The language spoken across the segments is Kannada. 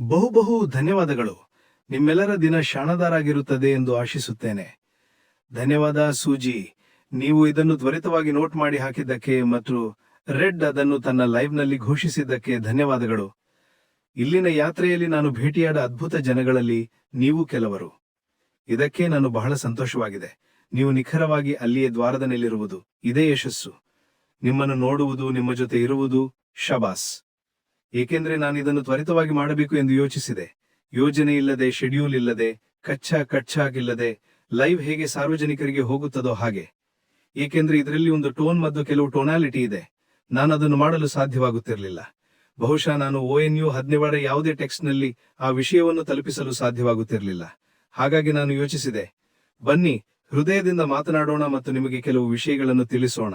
ಬಹು ಬಹು ಧನ್ಯವಾದಗಳು. ನಿಮ್ಮೆಲ್ಲರ ದಿನ ಶಾಣದಾರಾಗಿರುತ್ತದೆ ಎಂದು ಆಶಿಸುತ್ತೇನೆ. ಧನ್ಯವಾದ ಸೂಜಿ. ನೀವು ಇದನ್ನು ತ್ವರಿತವಾಗಿ ನೋಟ್ ಮಾಡಿ ಹಾಕಿದ್ದಕ್ಕೆ ಮತ್ತು ರೆಡ್ ಅದನ್ನು ತನ್ನ ಲೈವ್ನಲ್ಲಿ ಘೋಷಿಸಿದ್ದಕ್ಕೆ ಧನ್ಯವಾದಗಳು. ಇಲ್ಲಿನ ಯಾತ್ರೆಯಲ್ಲಿ ನಾನು ಭೇಟಿಯಾದ ಅದ್ಭುತ ಜನಗಳಲ್ಲಿ ನೀವು ಕೆಲವರು. ಇದಕ್ಕೆ ನಾನು ಬಹಳ ಸಂತೋಷವಾಗಿದೆ. ನೀವು ನಿಖರವಾಗಿ ಅಲ್ಲಿಯೇ ದ್ವಾರದ ನೆಲ್ಲಿರುವುದು ಇದೇ ಯಶಸ್ಸು. ನಿಮ್ಮನ್ನು ನೋಡುವುದು, ನಿಮ್ಮ ಜೊತೆ ಇರುವುದು ಶಬಾಸ್. ಏಕೆಂದ್ರೆ ನಾನು ಇದನ್ನು ತ್ವರಿತವಾಗಿ ಮಾಡಬೇಕು ಎಂದು ಯೋಚಿಸಿದೆ. ಯೋಜನೆ ಇಲ್ಲದೆ ಶೆಡ್ಯೂಲ್ ಇಲ್ಲದೆ, ಕಚ್ಚಾ ಕಚ್ಚಾಗಿಲ್ಲದೆ ಲೈವ್ ಹೇಗೆ ಸಾರ್ವಜನಿಕರಿಗೆ ಹೋಗುತ್ತದೋ ಹಾಗೆ. ಏಕೆಂದ್ರೆ ಇದರಲ್ಲಿ ಒಂದು ಟೋನ್ ಮತ್ತು ಕೆಲವು ಟೋನಾಲಿಟಿ ಇದೆ. ನಾನು ಅದನ್ನು ಮಾಡಲು ಸಾಧ್ಯವಾಗುತ್ತಿರಲಿಲ್ಲ. ಬಹುಶಃ ನಾನು ಒ ಎನ್ ಯು ಹದಿನೇವಾರ ಯಾವುದೇ ಟೆಕ್ಸ್ಟ್ನಲ್ಲಿ ಆ ವಿಷಯವನ್ನು ತಲುಪಿಸಲು ಸಾಧ್ಯವಾಗುತ್ತಿರಲಿಲ್ಲ. ಹಾಗಾಗಿ ನಾನು ಯೋಚಿಸಿದೆ. ಬನ್ನಿ, ಹೃದಯದಿಂದ ಮಾತನಾಡೋಣ ಮತ್ತು ನಿಮಗೆ ಕೆಲವು ವಿಷಯಗಳನ್ನು ತಿಳಿಸೋಣ.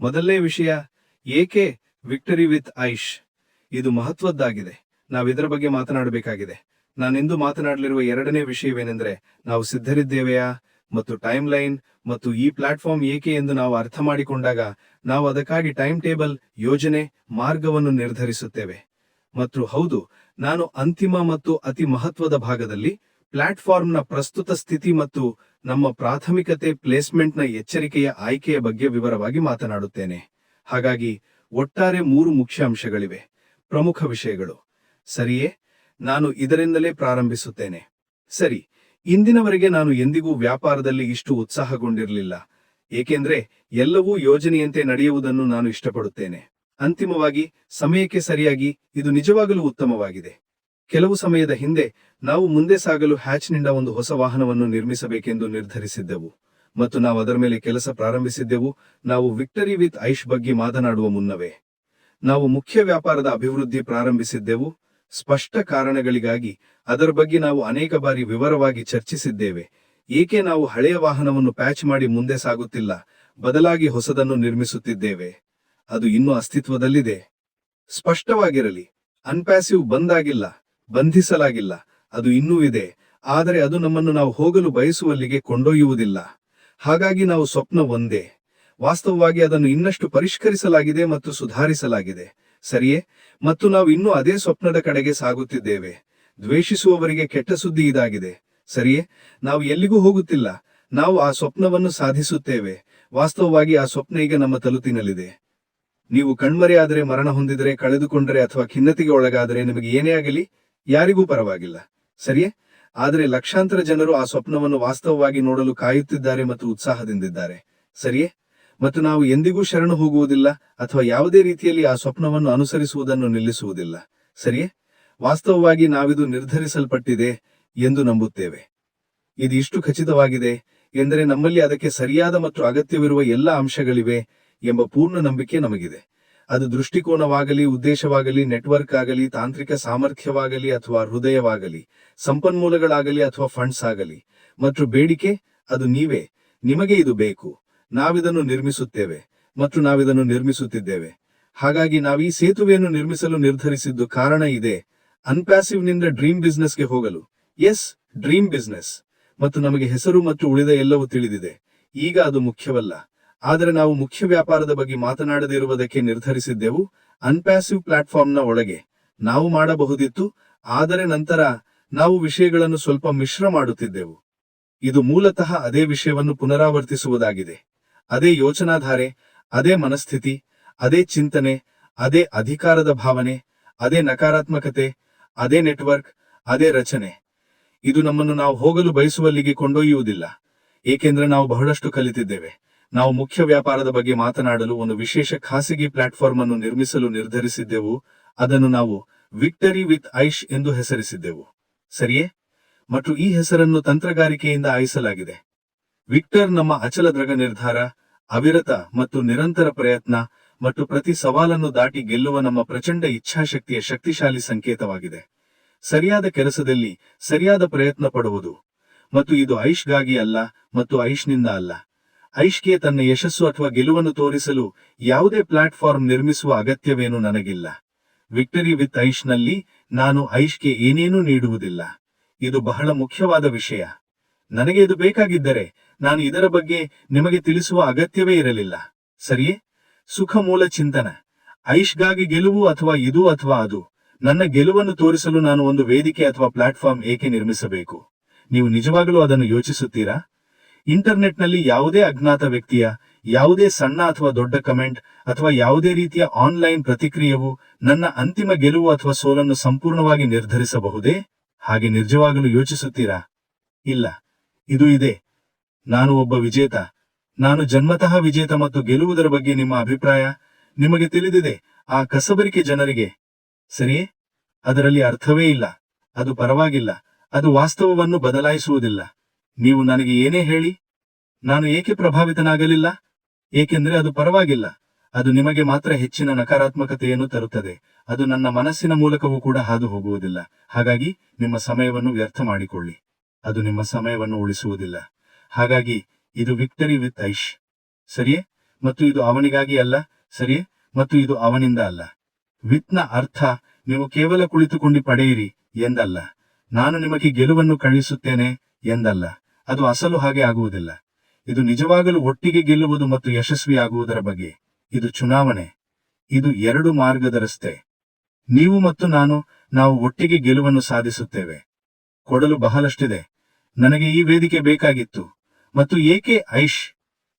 ಮೊದಲನೇ ವಿಷಯ, ಏಕೆ ವಿಕ್ಟರಿ ವಿತ್ ಐಶ್? ಇದು ಮಹತ್ವದ್ದಾಗಿದೆ. ನಾವು ಇದರ ಬಗ್ಗೆ ಮಾತನಾಡಬೇಕಾಗಿದೆ. ನಾನಿಂದು ಮಾತನಾಡಲಿರುವ ಎರಡನೇ ವಿಷಯವೇನೆಂದರೆ, ನಾವು ಸಿದ್ಧರಿದ್ದೇವೆಯಾ? ಮತ್ತು ಟೈಮ್ ಲೈನ್ ಮತ್ತು ಈ ಪ್ಲಾಟ್ಫಾರ್ಮ್ ಏಕೆ ಎಂದು ನಾವು ಅರ್ಥ ಮಾಡಿಕೊಂಡಾಗ, ನಾವು ಅದಕ್ಕಾಗಿ ಟೈಮ್ ಟೇಬಲ್ ಯೋಜನೆ, ಮಾರ್ಗವನ್ನು ನಿರ್ಧರಿಸುತ್ತೇವೆ. ಮತ್ತು ಹೌದು, ನಾನು ಅಂತಿಮ ಮತ್ತು ಅತಿ ಮಹತ್ವದ ಭಾಗದಲ್ಲಿ ಪ್ಲಾಟ್ಫಾರ್ಮ್ನ ಪ್ರಸ್ತುತ ಸ್ಥಿತಿ ಮತ್ತು ನಮ್ಮ ಪ್ರಾಥಮಿಕತೆ ಪ್ಲೇಸ್ಮೆಂಟ್ನ ಎಚ್ಚರಿಕೆಯ ಆಯ್ಕೆಯ ಬಗ್ಗೆ ವಿವರವಾಗಿ ಮಾತನಾಡುತ್ತೇನೆ. ಹಾಗಾಗಿ, ಒಟ್ಟಾರೆ ಮೂರು ಮುಖ್ಯ ಅಂಶಗಳಿವೆ ಪ್ರಮುಖ ವಿಷಯಗಳು. ಸರಿಯೇ, ನಾನು ಇದರಿಂದಲೇ ಪ್ರಾರಂಭಿಸುತ್ತೇನೆ. ಸರಿ, ಇಂದಿನವರೆಗೆ ನಾನು ಎಂದಿಗೂ ವ್ಯಾಪಾರದಲ್ಲಿ ಇಷ್ಟು ಉತ್ಸಾಹಗೊಂಡಿರಲಿಲ್ಲ. ಏಕೆಂದ್ರೆ ಎಲ್ಲವೂ ಯೋಜನೆಯಂತೆ ನಡೆಯುವುದನ್ನು ನಾನು ಇಷ್ಟಪಡುತ್ತೇನೆ. ಅಂತಿಮವಾಗಿ, ಸಮಯಕ್ಕೆ ಸರಿಯಾಗಿ ಇದು ನಿಜವಾಗಲೂ ಉತ್ತಮವಾಗಿದೆ. ಕೆಲವು ಸಮಯದ ಹಿಂದೆ ನಾವು ಮುಂದೆ ಸಾಗಲು ಹ್ಯಾಚ್ನಿಂದ ಒಂದು ಹೊಸ ವಾಹನವನ್ನು ನಿರ್ಮಿಸಬೇಕೆಂದು ನಿರ್ಧರಿಸಿದ್ದೆವು. ಮತ್ತು ನಾವು ಅದರ ಮೇಲೆ ಕೆಲಸ ಪ್ರಾರಂಭಿಸಿದ್ದೆವು. ನಾವು ವಿಕ್ಟರಿ ವಿತ್ ಐಶ್ ಬಗ್ಗೆ ಮಾತನಾಡುವ ಮುನ್ನವೇ. ನಾವು ಮುಖ್ಯ ವ್ಯಾಪಾರದ ಅಭಿವೃದ್ಧಿ ಪ್ರಾರಂಭಿಸಿದ್ದೆವು. ಸ್ಪಷ್ಟ ಕಾರಣಗಳಿಗಾಗಿ ಅದರ ಬಗ್ಗೆ ನಾವು ಅನೇಕ ಬಾರಿ ವಿವರವಾಗಿ ಚರ್ಚಿಸಿದ್ದೇವೆ. ಏಕೆ ನಾವು ಹಳೆಯ ವಾಹನವನ್ನು ಪ್ಯಾಚ್ ಮಾಡಿ ಮುಂದೆ ಸಾಗುತ್ತಿಲ್ಲ, ಬದಲಾಗಿ ಹೊಸದನ್ನು ನಿರ್ಮಿಸುತ್ತಿದ್ದೇವೆ. ಅದು ಇನ್ನೂ ಅಸ್ತಿತ್ವದಲ್ಲಿದೆ. ಸ್ಪಷ್ಟವಾಗಿರಲಿ, ಅನ್ಪ್ಯಾಸಿವ್ ಬಂದಾಗಿಲ್ಲ, ಬಂಧಿಸಲಾಗಿಲ್ಲ, ಅದು ಇನ್ನೂ ಇದೆ. ಆದರೆ ಅದು ನಮ್ಮನ್ನು ನಾವು ಹೋಗಲು ಬಯಸುವಲ್ಲಿಗೆ ಕೊಂಡೊಯ್ಯುವುದಿಲ್ಲ. ಹಾಗಾಗಿ ನಾವು ಸ್ವಪ್ನ ಒಂದೇ. ವಾಸ್ತವವಾಗಿ ಅದನ್ನು ಇನ್ನಷ್ಟು ಪರಿಷ್ಕರಿಸಲಾಗಿದೆ ಮತ್ತು ಸುಧಾರಿಸಲಾಗಿದೆ. ಸರಿಯೇ? ಮತ್ತು ನಾವು ಇನ್ನೂ ಅದೇ ಸ್ವಪ್ನದ ಕಡೆಗೆ ಸಾಗುತ್ತಿದ್ದೇವೆ. ದ್ವೇಷಿಸುವವರಿಗೆ ಕೆಟ್ಟ ಸುದ್ದಿ ಇದಾಗಿದೆ. ಸರಿಯೇ? ನಾವು ಎಲ್ಲಿಗೂ ಹೋಗುತ್ತಿಲ್ಲ. ನಾವು ಆ ಸ್ವಪ್ನವನ್ನು ಸಾಧಿಸುತ್ತೇವೆ. ವಾಸ್ತವವಾಗಿ ಆ ಸ್ವಪ್ನ ಈಗ ನಮ್ಮ ತಲುಪಿನಲ್ಲಿದೆ. ನೀವು ಕಣ್ಮರೆಯಾದರೆ ಮರಣ ಹೊಂದಿದರೆ, ಕಳೆದುಕೊಂಡರೆ ಅಥವಾ ಖಿನ್ನತೆಗೆ ಒಳಗಾದರೆ ನಿಮಗೆ ಏನೇ ಆಗಲಿ, ಯಾರಿಗೂ ಪರವಾಗಿಲ್ಲ. ಸರಿಯೇ? ಆದರೆ ಲಕ್ಷಾಂತರ ಜನರು ಆ ಸ್ವಪ್ನವನ್ನು ವಾಸ್ತವವಾಗಿ ನೋಡಲು ಕಾಯುತ್ತಿದ್ದಾರೆ ಮತ್ತು ಉತ್ಸಾಹದಿಂದಿದ್ದಾರೆ. ಸರಿಯೇ? ಮತ್ತು ನಾವು ಎಂದಿಗೂ ಶರಣು ಹೋಗುವುದಿಲ್ಲ ಅಥವಾ ಯಾವುದೇ ರೀತಿಯಲ್ಲಿ ಆ ಸ್ವಪ್ನವನ್ನು ಅನುಸರಿಸುವುದನ್ನು ನಿಲ್ಲಿಸುವುದಿಲ್ಲ. ಸರಿಯೇ? ವಾಸ್ತವವಾಗಿ ನಾವಿದು ನಿರ್ಧರಿಸಲ್ಪಟ್ಟಿದೆ ಎಂದು ನಂಬುತ್ತೇವೆ. ಇದು ಇಷ್ಟು ಖಚಿತವಾಗಿದೆ ಎಂದರೆ ನಮ್ಮಲ್ಲಿ ಅದಕ್ಕೆ ಸರಿಯಾದ ಮತ್ತು ಅಗತ್ಯವಿರುವ ಎಲ್ಲ ಅಂಶಗಳಿವೆ ಎಂಬ ಪೂರ್ಣ ನಂಬಿಕೆ ನಮಗಿದೆ. ಅದು ದೃಷ್ಟಿಕೋನವಾಗಲಿ, ಉದ್ದೇಶವಾಗಲಿ, ನೆಟ್ವರ್ಕ್ ಆಗಲಿ, ತಾಂತ್ರಿಕ ಸಾಮರ್ಥ್ಯವಾಗಲಿ ಅಥವಾ ಹೃದಯವಾಗಲಿ, ಸಂಪನ್ಮೂಲಗಳಾಗಲಿ ಅಥವಾ ಫಂಡ್ಸ್ ಆಗಲಿ. ಮತ್ತು ಬೇಡಿಕೆ, ಅದು ನೀವೇ. ನಿಮಗೆ ಇದು ಬೇಕು. ನಾವಿದನ್ನು ನಿರ್ಮಿಸುತ್ತೇವೆ ಮತ್ತು ನಾವಿದನ್ನು ನಿರ್ಮಿಸುತ್ತಿದ್ದೇವೆ. ಹಾಗಾಗಿ ನಾವು ಈ ಸೇತುವೆಯನ್ನು ನಿರ್ಮಿಸಲು ನಿರ್ಧರಿಸಿದ್ದು ಕಾರಣ ಇದೆ. ಅನ್ಪ್ಯಾಸಿವ್ನಿಂದ ಡ್ರೀಮ್ ಬಿಸ್ನೆಸ್ಗೆ ಹೋಗಲು. ಎಸ್ ಡ್ರೀಮ್ ಬಿಸ್ನೆಸ್ ಮತ್ತು ನಮಗೆ ಹೆಸರು ಮತ್ತು ಉಳಿದ ಎಲ್ಲವೂ ತಿಳಿದಿದೆ. ಈಗ ಅದು ಮುಖ್ಯವಲ್ಲ. ಆದರೆ ನಾವು ಮುಖ್ಯ ವ್ಯಾಪಾರದ ಬಗ್ಗೆ ಮಾತನಾಡದೇ ಇರುವುದಕ್ಕೆ ನಿರ್ಧರಿಸಿದ್ದೆವು. ಅನ್ಪ್ಯಾಸಿವ್ ಪ್ಲಾಟ್ಫಾರ್ಮ್ನ ಒಳಗೆ. ನಾವು ಮಾಡಬಹುದಿತ್ತು. ಆದರೆ ನಂತರ ನಾವು ವಿಷಯಗಳನ್ನು ಸ್ವಲ್ಪ ಮಿಶ್ರ ಮಾಡುತ್ತಿದ್ದೆವು. ಇದು ಮೂಲತಃ ಅದೇ ವಿಷಯವನ್ನು ಪುನರಾವರ್ತಿಸುವುದಾಗಿದೆ. ಅದೇ ಯೋಚನಾಧಾರೆ, ಅದೇ ಮನಸ್ಥಿತಿ, ಅದೇ ಚಿಂತನೆ, ಅದೇ ಅಧಿಕಾರದ ಭಾವನೆ, ಅದೇ ನಕಾರಾತ್ಮಕತೆ, ಅದೇ ನೆಟ್ವರ್ಕ್, ಅದೇ ರಚನೆ. ಇದು ನಮ್ಮನ್ನು ನಾವು ಹೋಗಲು ಬಯಸುವಲ್ಲಿಗೆ ಕೊಂಡೊಯ್ಯುವುದಿಲ್ಲ. ಏಕೆಂದರೆ ನಾವು ಬಹಳಷ್ಟು ಕಲಿತಿದ್ದೇವೆ. ನಾವು ಮುಖ್ಯ ವ್ಯಾಪಾರದ ಬಗ್ಗೆ ಮಾತನಾಡಲು ಒಂದು ವಿಶೇಷ ಖಾಸಗಿ ಪ್ಲಾಟ್ಫಾರ್ಮ್ ಅನ್ನು ನಿರ್ಮಿಸಲು ನಿರ್ಧರಿಸಿದ್ದೆವು. ಅದನ್ನು ನಾವು ವಿಕ್ಟರಿ ವಿತ್ ಐಶ್ ಎಂದು ಹೆಸರಿಸಿದ್ದೆವು. ಸರಿಯೇ? ಮತ್ತು ಈ ಹೆಸರನ್ನು ತಂತ್ರಗಾರಿಕೆಯಿಂದ ಆಯಿಸಲಾಗಿದೆ. ವಿಕ್ಟರ್ ನಮ್ಮ ಅಚಲ ದ್ರಗ ನಿರ್ಧಾರ ಅವಿರತ ಮತ್ತು ನಿರಂತರ ಪ್ರಯತ್ನ ಮತ್ತು ಪ್ರತಿ ಸವಾಲನ್ನು ದಾಟಿ ಗೆಲ್ಲುವ ನಮ್ಮ ಪ್ರಚಂಡ ಇಚ್ಛಾಶಕ್ತಿಯ ಶಕ್ತಿಶಾಲಿ ಸಂಕೇತವಾಗಿದೆ. ಸರಿಯಾದ ಕೆಲಸದಲ್ಲಿ ಸರಿಯಾದ ಪ್ರಯತ್ನ ಪಡುವುದು. ಮತ್ತು ಇದು ಐಶ್ಗಾಗಿ ಅಲ್ಲ ಮತ್ತು ಐಶ್ನಿಂದ ಅಲ್ಲ. ಐಶ್ಗೆ ತನ್ನ ಯಶಸ್ಸು ಅಥವಾ ಗೆಲುವನ್ನು ತೋರಿಸಲು ಯಾವುದೇ ಪ್ಲಾಟ್ಫಾರ್ಮ್ ನಿರ್ಮಿಸುವ ಅಗತ್ಯವೇನು ನನಗಿಲ್ಲ. ವಿಕ್ಟರಿ ವಿತ್ ಐಶ್ನಲ್ಲಿ ನಾನು ಐಶ್ಗೆ ಏನೇನೂ ನೀಡುವುದಿಲ್ಲ. ಇದು ಬಹಳ ಮುಖ್ಯವಾದ ವಿಷಯ. ನನಗೆ ಇದು ಬೇಕಾಗಿದ್ದರೆ ನಾನು ಇದರ ಬಗ್ಗೆ ನಿಮಗೆ ತಿಳಿಸುವ ಅಗತ್ಯವೇ ಇರಲಿಲ್ಲ. ಸರಿಯೇ? ಸುಖ ಮೂಲ ಚಿಂತನ. ಐಶ್ಗಾಗಿ ಗೆಲುವು ಅಥವಾ ಇದು ಅಥವಾ ಅದು. ನನ್ನ ಗೆಲುವನ್ನು ತೋರಿಸಲು ನಾನು ಒಂದು ವೇದಿಕೆ ಅಥವಾ ಪ್ಲಾಟ್ಫಾರ್ಮ್ ಏಕೆ ನಿರ್ಮಿಸಬೇಕು? ನೀವು ನಿಜವಾಗಲೂ ಅದನ್ನು ಯೋಚಿಸುತ್ತೀರಾ? ಇಂಟರ್ನೆಟ್ನಲ್ಲಿ ಯಾವುದೇ ಅಜ್ಞಾತ ವ್ಯಕ್ತಿಯ, ಯಾವುದೇ ಸಣ್ಣ ಅಥವಾ ದೊಡ್ಡ ಕಮೆಂಟ್ ಅಥವಾ ಯಾವುದೇ ರೀತಿಯ ಆನ್ಲೈನ್ ಪ್ರತಿಕ್ರಿಯೆಯು ನನ್ನ ಅಂತಿಮ ಗೆಲುವು ಅಥವಾ ಸೋಲನ್ನು ಸಂಪೂರ್ಣವಾಗಿ ನಿರ್ಧರಿಸಬಹುದೇ? ಹಾಗೆ ನಿಜವಾಗಲೂ ಯೋಚಿಸುತ್ತೀರಾ? ಇಲ್ಲ. ಇದು ಇದೆ. ನಾನು ಒಬ್ಬ ವಿಜೇತ. ನಾನು ಜನ್ಮತಃ ವಿಜೇತ ಮತ್ತು ಗೆಲ್ಲುವುದರ ಬಗ್ಗೆ ನಿಮ್ಮ ಅಭಿಪ್ರಾಯ ನಿಮಗೆ ತಿಳಿದಿದೆ. ಆ ಕಸಬರಿಕೆ ಜನರಿಗೆ. ಸರಿಯೇ? ಅದರಲ್ಲಿ ಅರ್ಥವೇ ಇಲ್ಲ. ಅದು ಪರವಾಗಿಲ್ಲ. ಅದು ವಾಸ್ತವವನ್ನು ಬದಲಾಯಿಸುವುದಿಲ್ಲ. ನೀವು ನನಗೆ ಏನೇ ಹೇಳಿ, ನಾನು ಏಕೆ ಪ್ರಭಾವಿತನಾಗಲಿಲ್ಲ? ಏಕೆಂದರೆ ಅದು ಪರವಾಗಿಲ್ಲ. ಅದು ನಿಮಗೆ ಮಾತ್ರ ಹೆಚ್ಚಿನ ನಕಾರಾತ್ಮಕತೆಯನ್ನು ತರುತ್ತದೆ. ಅದು ನನ್ನ ಮನಸ್ಸಿನ ಮೂಲಕವೂ ಕೂಡ ಹಾದು ಹೋಗುವುದಿಲ್ಲ. ಹಾಗಾಗಿ ನಿಮ್ಮ ಸಮಯವನ್ನು ವ್ಯರ್ಥ ಮಾಡಿಕೊಳ್ಳಿ. ಅದು ನಿಮ್ಮ ಸಮಯವನ್ನು ಉಳಿಸುವುದಿಲ್ಲ. ಹಾಗಾಗಿ ಇದು ವಿಕ್ಟರಿ ವಿತ್ ಐಶ್ ಸರಿಯೇ? ಮತ್ತು ಇದು ಅವನಿಗಾಗಿ ಅಲ್ಲ? ಸರಿಯೇ? ಮತ್ತು ಇದು ಅವನಿಂದ ಅಲ್ಲ. ವಿತ್ನ ಅರ್ಥ, ನೀವು ಕೇವಲ ಕುಳಿತುಕೊಂಡು ಪಡೆಯಿರಿ ಎಂದಲ್ಲ. ನಾನು ನಿಮಗೆ ಗೆಲುವನ್ನು ಕಳುಹಿಸುತ್ತೇನೆ ಎಂದಲ್ಲ. ಅದು ಅಸಲು ಹಾಗೆ ಆಗುವುದಿಲ್ಲ. ಇದು ನಿಜವಾಗಲೂ ಒಟ್ಟಿಗೆ ಗೆಲ್ಲುವುದು ಮತ್ತು ಯಶಸ್ವಿಯಾಗುವುದರ ಬಗ್ಗೆ. ಇದು ಚುನಾವಣೆ. ಇದು ಎರಡು ಮಾರ್ಗದ ರಸ್ತೆ. ನೀವು ಮತ್ತು ನಾನು, ನಾವು ಒಟ್ಟಿಗೆ ಗೆಲುವನ್ನು ಸಾಧಿಸುತ್ತೇವೆ. ಕೊಡಲು ಬಹಳಷ್ಟಿದೆ. ನನಗೆ ಈ ವೇದಿಕೆ ಬೇಕಾಗಿತ್ತು. ಮತ್ತು ಏಕೆ ಐಶ್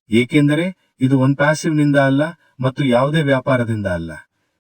ಏಕೆಂದರೆ ಇದು ಒನ್ ಪ್ಯಾಸಿವ್ನಿಂದ ಅಲ್ಲ ಮತ್ತು ಯಾವುದೇ ವ್ಯಾಪಾರದಿಂದ ಅಲ್ಲ.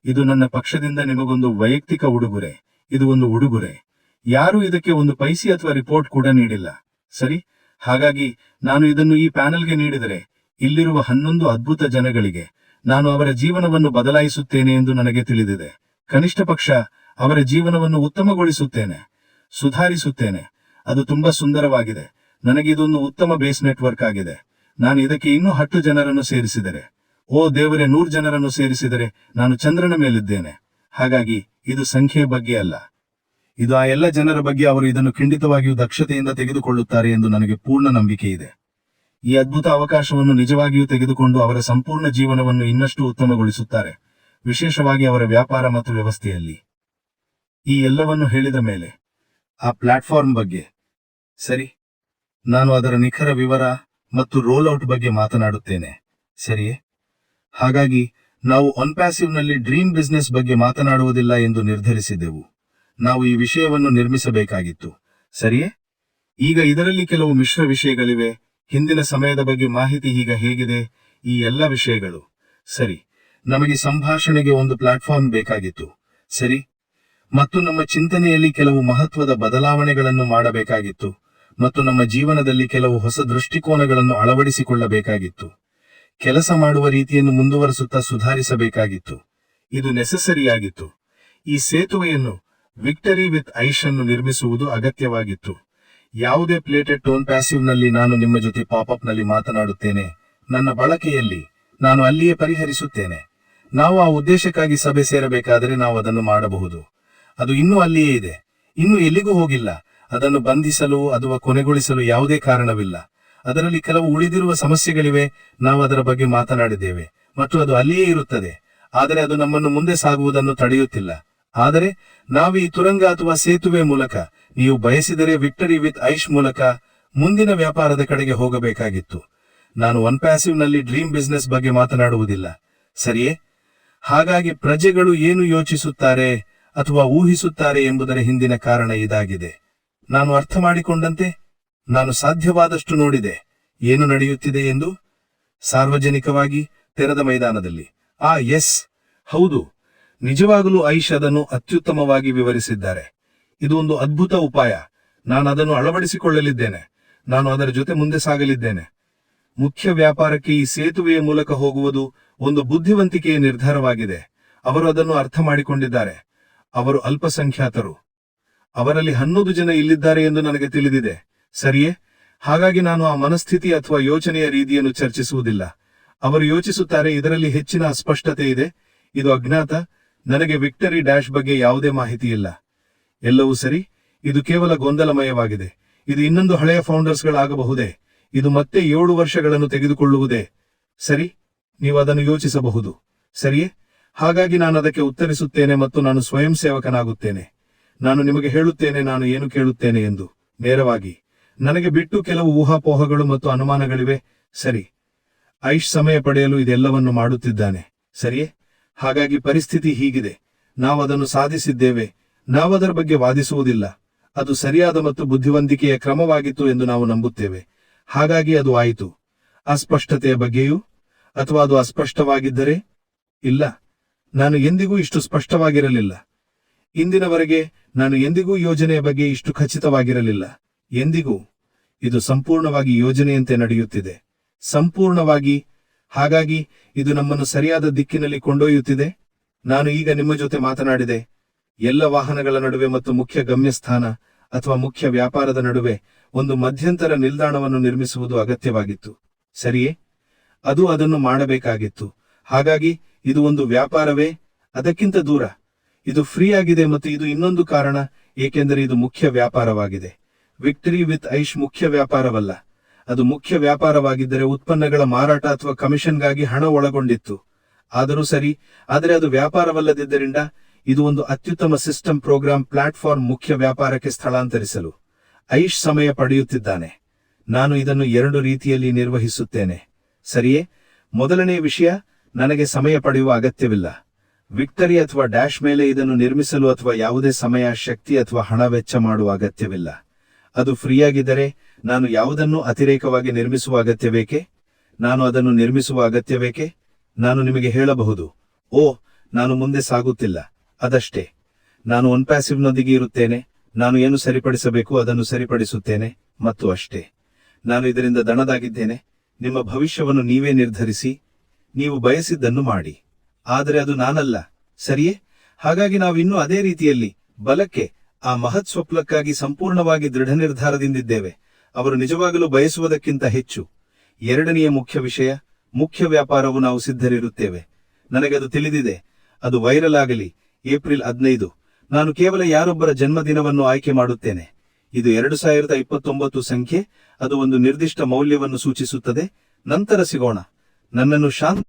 ಇದು ನನ್ನ ಪಕ್ಷದಿಂದ ನಿಮಗೊಂದು ವೈಯಕ್ತಿಕ ಉಡುಗೊರೆ. ಇದು ಒಂದು ಉಡುಗೊರೆ. ಯಾರು ಇದಕ್ಕೆ ಒಂದು ಪೈಸಿ ಅಥವಾ ರಿಪೋರ್ಟ್ ಕೂಡ ನೀಡಿಲ್ಲ. ಸರಿ? ಹಾಗಾಗಿ ನಾನು ಇದನ್ನು ಈ ಪ್ಯಾನೆಲ್ಗೆ ನೀಡಿದರೆ ಇಲ್ಲಿರುವ ಹನ್ನೊಂದು ಅದ್ಭುತ ಜನಗಳಿಗೆ ನಾನು ಅವರ ಜೀವನವನ್ನು ಬದಲಾಯಿಸುತ್ತೇನೆ ಎಂದು ನನಗೆ ತಿಳಿದಿದೆ. ಕನಿಷ್ಠ ಪಕ್ಷ ಅವರ ಜೀವನವನ್ನು ಉತ್ತಮಗೊಳಿಸುತ್ತೇನೆ, ಸುಧಾರಿಸುತ್ತೇನೆ. ಅದು ತುಂಬಾ ಸುಂದರವಾಗಿದೆ. ನನಗೆ ಇದೊಂದು ಉತ್ತಮ ಬೇಸ್ ನೆಟ್ವರ್ಕ್ ಆಗಿದೆ. ನಾನು ಇದಕ್ಕೆ ಇನ್ನೂ ಹತ್ತು ಜನರನ್ನು ಸೇರಿಸಿದರೆ. ಓ ದೇವರೇ, ನೂರು ಜನರನ್ನು ಸೇರಿಸಿದರೆ ನಾನು ಚಂದ್ರನ ಮೇಲಿದ್ದೇನೆ. ಹಾಗಾಗಿ ಇದು ಸಂಖ್ಯೆಯ ಬಗ್ಗೆ ಅಲ್ಲ. ಇದು ಆ ಎಲ್ಲ ಜನರ ಬಗ್ಗೆ ಅವರು ಇದನ್ನು ಖಂಡಿತವಾಗಿಯೂ ದಕ್ಷತೆಯಿಂದ ತೆಗೆದುಕೊಳ್ಳುತ್ತಾರೆ ಎಂದು ನನಗೆ ಪೂರ್ಣ ನಂಬಿಕೆ ಇದೆ. ಈ ಅದ್ಭುತ ಅವಕಾಶವನ್ನು ನಿಜವಾಗಿಯೂ ತೆಗೆದುಕೊಂಡು ಅವರ ಸಂಪೂರ್ಣ ಜೀವನವನ್ನು ಇನ್ನಷ್ಟು ಉತ್ತಮಗೊಳಿಸುತ್ತಾರೆ. ವಿಶೇಷವಾಗಿ ಅವರ ವ್ಯಾಪಾರ ಮತ್ತು ವ್ಯವಸ್ಥೆಯಲ್ಲಿ. ಈ ಎಲ್ಲವನ್ನು ಹೇಳಿದ ಮೇಲೆ. ಆ ಪ್ಲಾಟ್ಫಾರ್ಮ್ ಬಗ್ಗೆ. ಸರಿ, ನಾನು ಅದರ ನಿಖರ ವಿವರ ಮತ್ತು ರೋಲ್ ಔಟ್ ಬಗ್ಗೆ ಮಾತನಾಡುತ್ತೇನೆ. ಸರಿಯೇ ಹಾಗಾಗಿ ನಾವು ನಲ್ಲಿ ಡ್ರೀಮ್ ಬಿಸ್ನೆಸ್ ಬಗ್ಗೆ ಮಾತನಾಡುವುದಿಲ್ಲ ಎಂದು ನಿರ್ಧರಿಸಿದ್ದೆವು ನಾವು ಈ ವಿಷಯವನ್ನು ನಿರ್ಮಿಸಬೇಕಾಗಿತ್ತು. ಸರಿಯೇ ಈಗ ಇದರಲ್ಲಿ ಕೆಲವು ಮಿಶ್ರ ವಿಷಯಗಳಿವೆ. ಹಿಂದಿನ ಸಮಯದ ಬಗ್ಗೆ ಮಾಹಿತಿ ಈಗ ಹೇಗಿದೆ? ಈ ಎಲ್ಲ ವಿಷಯಗಳು. ಸರಿ, ನಮಗೆ ಸಂಭಾಷಣೆಗೆ ಒಂದು ಪ್ಲಾಟ್ಫಾರ್ಮ್ ಬೇಕಾಗಿತ್ತು. ಸರಿ, ಮತ್ತು ನಮ್ಮ ಚಿಂತನೆಯಲ್ಲಿ ಕೆಲವು ಮಹತ್ವದ ಬದಲಾವಣೆಗಳನ್ನು ಮಾಡಬೇಕಾಗಿತ್ತು. ಮತ್ತು ನಮ್ಮ ಜೀವನದಲ್ಲಿ ಕೆಲವು ಹೊಸ ದೃಷ್ಟಿಕೋನಗಳನ್ನು ಅಳವಡಿಸಿಕೊಳ್ಳಬೇಕಾಗಿತ್ತು. ಕೆಲಸ ಮಾಡುವ ರೀತಿಯನ್ನು ಮುಂದುವರಿಸುತ್ತಾ ಸುಧಾರಿಸಬೇಕಾಗಿತ್ತು. ಇದು ನೆಸೆಸರಿಯಾಗಿತ್ತು. ಈ ಸೇತುವೆಯನ್ನು ವಿಕ್ಟರಿ ವಿತ್ ಐಶ್ ಅನ್ನು ನಿರ್ಮಿಸುವುದು ಅಗತ್ಯವಾಗಿತ್ತು. ಯಾವುದೇ ಪ್ಲೇಟೆಡ್ ಟೋನ್ ಪ್ಯಾಸಿವ್ನಲ್ಲಿ ನಾನು ನಿಮ್ಮ ಜೊತೆ ಪಾಪಪ್ನಲ್ಲಿ ಮಾತನಾಡುತ್ತೇನೆ. ನನ್ನ ಬಳಕೆಯಲ್ಲಿ ನಾನು ಅಲ್ಲಿಯೇ ಪರಿಹರಿಸುತ್ತೇನೆ. ನಾವು ಆ ಉದ್ದೇಶಕ್ಕಾಗಿ ಸಭೆ ಸೇರಬೇಕಾದರೆ ನಾವು ಅದನ್ನು ಮಾಡಬಹುದು. ಅದು ಇನ್ನೂ ಅಲ್ಲಿಯೇ ಇದೆ. ಇನ್ನೂ ಎಲ್ಲಿಗೂ ಹೋಗಿಲ್ಲ. ಅದನ್ನು ಬಂಧಿಸಲು ಅಥವಾ ಕೊನೆಗೊಳಿಸಲು ಯಾವುದೇ ಕಾರಣವಿಲ್ಲ. ಅದರಲ್ಲಿ ಕೆಲವು ಉಳಿದಿರುವ ಸಮಸ್ಯೆಗಳಿವೆ. ನಾವು ಅದರ ಬಗ್ಗೆ ಮಾತನಾಡಿದ್ದೇವೆ. ಮತ್ತು ಅದು ಅಲ್ಲಿಯೇ ಇರುತ್ತದೆ. ಆದರೆ ಅದು ನಮ್ಮನ್ನು ಮುಂದೆ ಸಾಗುವುದನ್ನು ತಡೆಯುತ್ತಿಲ್ಲ. ಆದರೆ ನಾವು ಈ ತುರಂಗ ಅಥವಾ ಸೇತುವೆ ಮೂಲಕ, ನೀವು ಬಯಸಿದರೆ ವಿಕ್ಟರಿ ವಿತ್ ಐಶ್ ಮೂಲಕ ಮುಂದಿನ ವ್ಯಾಪಾರದ ಕಡೆಗೆ ಹೋಗಬೇಕಾಗಿತ್ತು. ನಾನು ಒನ್ ಪ್ಯಾಸಿವ್ನಲ್ಲಿ ಡ್ರೀಮ್ ಬಿಸ್ನೆಸ್ ಬಗ್ಗೆ ಮಾತನಾಡುವುದಿಲ್ಲ. ಸರಿಯೇ? ಹಾಗಾಗಿ ಪ್ರಜೆಗಳು ಏನು ಯೋಚಿಸುತ್ತಾರೆ ಅಥವಾ ಊಹಿಸುತ್ತಾರೆ ಎಂಬುದರ ಹಿಂದಿನ ಕಾರಣ ಇದಾಗಿದೆ. ನಾನು ಅರ್ಥ ಮಾಡಿಕೊಂಡಂತೆ ನಾನು ಸಾಧ್ಯವಾದಷ್ಟು ನೋಡಿದೆ ಏನು ನಡೆಯುತ್ತಿದೆ ಎಂದು ಸಾರ್ವಜನಿಕವಾಗಿ ತೆರೆದ ಮೈದಾನದಲ್ಲಿ. ಆ, ಎಸ್, ಹೌದು, ನಿಜವಾಗಲೂ ಐಶ್ ಅದನ್ನು ಅತ್ಯುತ್ತಮವಾಗಿ ವಿವರಿಸಿದ್ದಾರೆ. ಇದು ಒಂದು ಅದ್ಭುತ ಉಪಾಯ. ನಾನು ಅದನ್ನು ಅಳವಡಿಸಿಕೊಳ್ಳಲಿದ್ದೇನೆ. ನಾನು ಅದರ ಜೊತೆ ಮುಂದೆ ಸಾಗಲಿದ್ದೇನೆ. ಮುಖ್ಯ ವ್ಯಾಪಾರಕ್ಕೆ ಈ ಸೇತುವೆಯ ಮೂಲಕ ಹೋಗುವುದು ಒಂದು ಬುದ್ಧಿವಂತಿಕೆಯ ನಿರ್ಧಾರವಾಗಿದೆ. ಅವರು ಅದನ್ನು ಅರ್ಥ ಮಾಡಿಕೊಂಡಿದ್ದಾರೆ ಅವರು ಅಲ್ಪಸಂಖ್ಯಾತರು. ಅವರಲ್ಲಿ ಹನ್ನೊಂದು ಜನ ಇಲ್ಲಿದ್ದಾರೆ ಎಂದು ನನಗೆ ತಿಳಿದಿದೆ. ಸರಿಯೇ? ಹಾಗಾಗಿ ನಾನು ಆ ಮನಸ್ಥಿತಿ ಅಥವಾ ಯೋಚನೆಯ ರೀತಿಯನ್ನು ಚರ್ಚಿಸುವುದಿಲ್ಲ. ಅವರು ಯೋಚಿಸುತ್ತಾರೆ, ಇದರಲ್ಲಿ ಹೆಚ್ಚಿನ ಅಸ್ಪಷ್ಟತೆ ಇದೆ. ಇದು ಅಜ್ಞಾತ. ನನಗೆ ವಿಕ್ಟರಿ ಡ್ಯಾಶ್ ಬಗ್ಗೆ ಯಾವುದೇ ಮಾಹಿತಿ ಇಲ್ಲ. ಎಲ್ಲವೂ ಸರಿ? ಇದು ಕೇವಲ ಗೊಂದಲಮಯವಾಗಿದೆ. ಇದು ಇನ್ನೊಂದು ಹಳೆಯ ಫೌಂಡರ್ಸ್ಗಳಾಗಬಹುದೇ? ಇದು ಮತ್ತೆ ಏಳು ವರ್ಷಗಳನ್ನು ತೆಗೆದುಕೊಳ್ಳುವುದೇ? ಸರಿ, ನೀವು ಅದನ್ನು ಯೋಚಿಸಬಹುದು. ಸರಿಯೇ? ಹಾಗಾಗಿ ನಾನು ಅದಕ್ಕೆ ಉತ್ತರಿಸುತ್ತೇನೆ ಮತ್ತು ನಾನು ಸ್ವಯಂ ಸೇವಕನಾಗುತ್ತೇನೆ. ನಾನು ನಿಮಗೆ ಹೇಳುತ್ತೇನೆ, ನಾನು ಏನು ಕೇಳುತ್ತೇನೆ ಎಂದು. ನೇರವಾಗಿ, ನನಗೆ ಬಿಟ್ಟು ಕೆಲವು ಊಹಾಪೋಹಗಳು ಮತ್ತು ಅನುಮಾನಗಳಿವೆ. ಸರಿ ಐಶ್ ಸಮಯ ಪಡೆಯಲು ಇದೆಲ್ಲವನ್ನು ಮಾಡುತ್ತಿದ್ದಾನೆ. ಸರಿಯೇ? ಹಾಗಾಗಿ ಪರಿಸ್ಥಿತಿ ಹೀಗಿದೆ. ನಾವು ಅದನ್ನು ಸಾಧಿಸಿದ್ದೇವೆ. ನಾವದರ ಬಗ್ಗೆ ವಾದಿಸುವುದಿಲ್ಲ. ಅದು ಸರಿಯಾದ ಮತ್ತು ಬುದ್ಧಿವಂತಿಕೆಯ ಕ್ರಮವಾಗಿತ್ತು ಎಂದು ನಾವು ನಂಬುತ್ತೇವೆ. ಹಾಗಾಗಿ ಅದು ಆಯಿತು. ಅಸ್ಪಷ್ಟತೆಯ ಬಗ್ಗೆಯೂ, ಅಥವಾ ಅದು ಅಸ್ಪಷ್ಟವಾಗಿದ್ದರೆ? ಇಲ್ಲ. ನಾನು ಎಂದಿಗೂ ಇಷ್ಟು ಸ್ಪಷ್ಟವಾಗಿರಲಿಲ್ಲ. ಇಂದಿನವರೆಗೆ ನಾನು ಎಂದಿಗೂ ಯೋಜನೆಯ ಬಗ್ಗೆ ಇಷ್ಟು ಖಚಿತವಾಗಿರಲಿಲ್ಲ. ಎಂದಿಗೂ ಇದು ಸಂಪೂರ್ಣವಾಗಿ ಯೋಜನೆಯಂತೆ ನಡೆಯುತ್ತಿದೆ. ಸಂಪೂರ್ಣವಾಗಿ, ಹಾಗಾಗಿ ಇದು ನಮ್ಮನ್ನು ಸರಿಯಾದ ದಿಕ್ಕಿನಲ್ಲಿ ಕೊಂಡೊಯ್ಯುತ್ತಿದೆ. ನಾನು ಈಗ ನಿಮ್ಮ ಜೊತೆ ಮಾತನಾಡಿದೆ. ಎಲ್ಲ ವಾಹನಗಳ ನಡುವೆ ಮತ್ತು ಮುಖ್ಯ ಗಮ್ಯಸ್ಥಾನ ಅಥವಾ ಮುಖ್ಯ ವ್ಯಾಪಾರದ ನಡುವೆ ಒಂದು ಮಧ್ಯಂತರ ನಿಲ್ದಾಣವನ್ನು ನಿರ್ಮಿಸುವುದು ಅಗತ್ಯವಾಗಿತ್ತು. ಸರಿಯೇ? ಅದು ಅದನ್ನು ಮಾಡಬೇಕಾಗಿತ್ತು. ಹಾಗಾಗಿ ಇದು ಒಂದು ವ್ಯಾಪಾರವೇ? ಅದಕ್ಕಿಂತ ದೂರ. ಇದು ಫ್ರೀ ಆಗಿದೆ ಮತ್ತು ಇದು ಇನ್ನೊಂದು ಕಾರಣ, ಏಕೆಂದರೆ ಇದು ಮುಖ್ಯ ವ್ಯಾಪಾರವಾಗಿದೆ. ವಿಕ್ಟರಿ ವಿತ್ ಐಶ್ ಮುಖ್ಯ ವ್ಯಾಪಾರವಲ್ಲ. ಅದು ಮುಖ್ಯ ವ್ಯಾಪಾರವಾಗಿದ್ದರೆ ಉತ್ಪನ್ನಗಳ ಮಾರಾಟ ಅಥವಾ ಕಮಿಷನ್ಗಾಗಿ ಹಣ ಒಳಗೊಂಡಿತ್ತು. ಆದರೂ ಸರಿ, ಆದರೆ ಅದು ವ್ಯಾಪಾರವಲ್ಲದಿದ್ದರಿಂದ ಇದು ಒಂದು ಅತ್ಯುತ್ತಮ ಸಿಸ್ಟಮ್ ಪ್ರೋಗ್ರಾಂ ಪ್ಲಾಟ್ಫಾರ್ಮ್ ಮುಖ್ಯ ವ್ಯಾಪಾರಕ್ಕೆ ಸ್ಥಳಾಂತರಿಸಲು. ಐಶ್ ಸಮಯ ಪಡೆಯುತ್ತಿದ್ದಾನೆ. ನಾನು ಇದನ್ನು ಎರಡು ರೀತಿಯಲ್ಲಿ ನಿರ್ವಹಿಸುತ್ತೇನೆ. ಸರಿಯೇ? ಮೊದಲನೇ ವಿಷಯ, ನನಗೆ ಸಮಯ ಪಡೆಯುವ ಅಗತ್ಯವಿಲ್ಲ. ವಿಕ್ಟರಿ ಅಥವಾ ಡ್ಯಾಶ್ ಮೇಲೆ ಇದನ್ನು ನಿರ್ಮಿಸಲು ಅಥವಾ ಯಾವುದೇ ಸಮಯ, ಶಕ್ತಿ ಅಥವಾ ಹಣ ವೆಚ್ಚ ಮಾಡುವ ಅಗತ್ಯವಿಲ್ಲ. ಅದು ಫ್ರೀಯಾಗಿದ್ದರೆ ನಾನು ಯಾವುದನ್ನು ಅತಿರೇಕವಾಗಿ ನಿರ್ಮಿಸುವ ಅಗತ್ಯಬೇಕೆ ನಾನು ಅದನ್ನು ನಿರ್ಮಿಸುವ ಅಗತ್ಯಬೇಕೆ ನಾನು ನಿಮಗೆ ಹೇಳಬಹುದು. ಓ, ನಾನು ಮುಂದೆ ಸಾಗುತ್ತಿಲ್ಲ. ಅದಷ್ಟೇ. ನಾನು ಒನ್ ಪ್ಯಾಸಿವ್ನೊಂದಿಗೆ ಇರುತ್ತೇನೆ. ನಾನು ಏನು ಸರಿಪಡಿಸಬೇಕು ಅದನ್ನು ಸರಿಪಡಿಸುತ್ತೇನೆ. ಮತ್ತು ಅಷ್ಟೇ. ನಾನು ಇದರಿಂದ ದಣದಾಗಿದ್ದೇನೆ. ನಿಮ್ಮ ಭವಿಷ್ಯವನ್ನು ನೀವೇ ನಿರ್ಧರಿಸಿ. ನೀವು ಬಯಸಿದ್ದನ್ನು ಮಾಡಿ. ಆದರೆ ಅದು ನಾನಲ್ಲ. ಸರಿಯೇ? ಹಾಗಾಗಿ ನಾವು ಇನ್ನೂ ಅದೇ ರೀತಿಯಲ್ಲಿ ಬಲಕ್ಕೆ ಆ ಮಹತ್ ಸ್ವಪ್ನಕ್ಕಾಗಿ ಸಂಪೂರ್ಣವಾಗಿ ದೃಢ ನಿರ್ಧಾರದಿಂದಿದ್ದೇವೆ ಅವರು ನಿಜವಾಗಲೂ ಬಯಸುವುದಕ್ಕಿಂತ ಹೆಚ್ಚು. ಎರಡನೆಯ ಮುಖ್ಯ ವಿಷಯ, ಮುಖ್ಯ ವ್ಯಾಪಾರವು ನಾವು ಸಿದ್ಧರಿರುತ್ತೇವೆ. ನನಗದು ತಿಳಿದಿದೆ, ಅದು ವೈರಲ್ ಆಗಲಿ. ಏಪ್ರಿಲ್ ಹದಿನೈದು, ನಾನು ಕೇವಲ ಯಾರೊಬ್ಬರ ಜನ್ಮದಿನವನ್ನು ಆಯ್ಕೆ ಮಾಡುತ್ತೇನೆ. ಇದು ಎರಡು ಸಾವಿರದ ಇಪ್ಪತ್ತೊಂಬತ್ತು ಸಂಖ್ಯೆ, ಅದು ಒಂದು ನಿರ್ದಿಷ್ಟ ಮೌಲ್ಯವನ್ನು ಸೂಚಿಸುತ್ತದೆ. ನಂತರ ಸಿಗೋಣ. ನನ್ನನ್ನು ಶಾಂತ